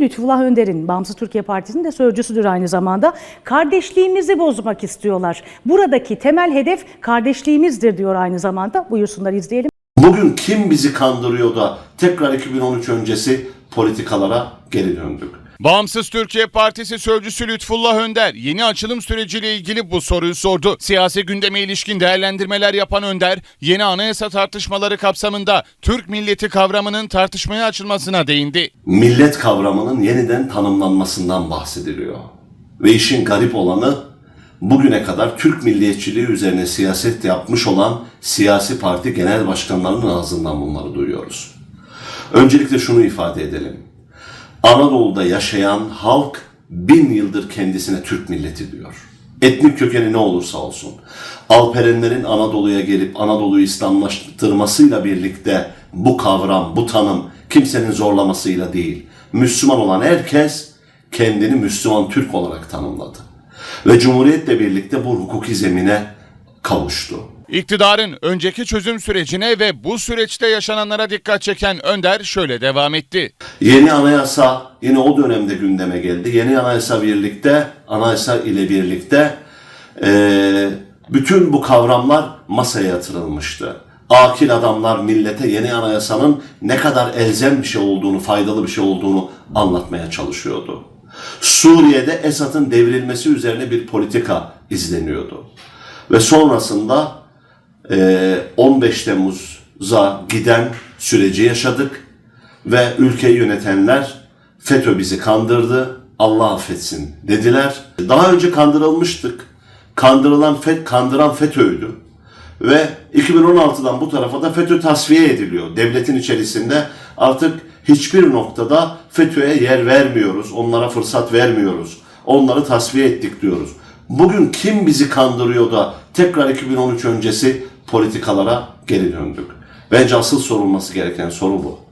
Lütfullah Önder'in Bağımsız Türkiye Partisi'nin de sözcüsüdür aynı zamanda. Kardeşliğimizi bozmak istiyorlar. Buradaki temel hedef kardeşliğimizdir diyor aynı zamanda. Buyursunlar izleyelim. Bugün kim bizi kandırıyor da tekrar 2013 öncesi politikalara geri döndük? Bağımsız Türkiye Partisi sözcüsü Lütfullah Önder yeni açılım süreciyle ilgili bu soruyu sordu. Siyasi gündeme ilişkin değerlendirmeler yapan Önder, yeni anayasa tartışmaları kapsamında Türk milleti kavramının tartışmaya açılmasına değindi. Millet kavramının yeniden tanımlanmasından bahsediliyor. Ve işin garip olanı bugüne kadar Türk milliyetçiliği üzerine siyaset yapmış olan siyasi parti genel başkanlarının ağzından bunları duyuyoruz. Öncelikle şunu ifade edelim. Anadolu'da yaşayan halk bin yıldır kendisine Türk milleti diyor. Etnik kökeni ne olursa olsun. Alperenlerin Anadolu'ya gelip Anadolu'yu İslamlaştırmasıyla birlikte bu kavram, bu tanım kimsenin zorlamasıyla değil. Müslüman olan herkes kendini Müslüman Türk olarak tanımladı. Ve Cumhuriyet'le birlikte bu hukuki zemine kavuştu. İktidarın önceki çözüm sürecine ve bu süreçte yaşananlara dikkat çeken Önder şöyle devam etti. Yeni anayasa yine o dönemde gündeme geldi. Yeni anayasa birlikte, anayasa ile birlikte eee, bütün bu kavramlar masaya yatırılmıştı. Akil adamlar millete yeni anayasanın ne kadar elzem bir şey olduğunu, faydalı bir şey olduğunu anlatmaya çalışıyordu. Suriye'de Esad'ın devrilmesi üzerine bir politika izleniyordu. Ve sonrasında 15 Temmuz'a giden süreci yaşadık ve ülkeyi yönetenler FETÖ bizi kandırdı, Allah affetsin dediler. Daha önce kandırılmıştık. Kandırılan FET, kandıran FETÖ'ydü. Ve 2016'dan bu tarafa da FETÖ tasfiye ediliyor. Devletin içerisinde artık hiçbir noktada FETÖ'ye yer vermiyoruz, onlara fırsat vermiyoruz. Onları tasfiye ettik diyoruz. Bugün kim bizi kandırıyor da tekrar 2013 öncesi politikalara geri döndük? Bence asıl sorulması gereken soru bu.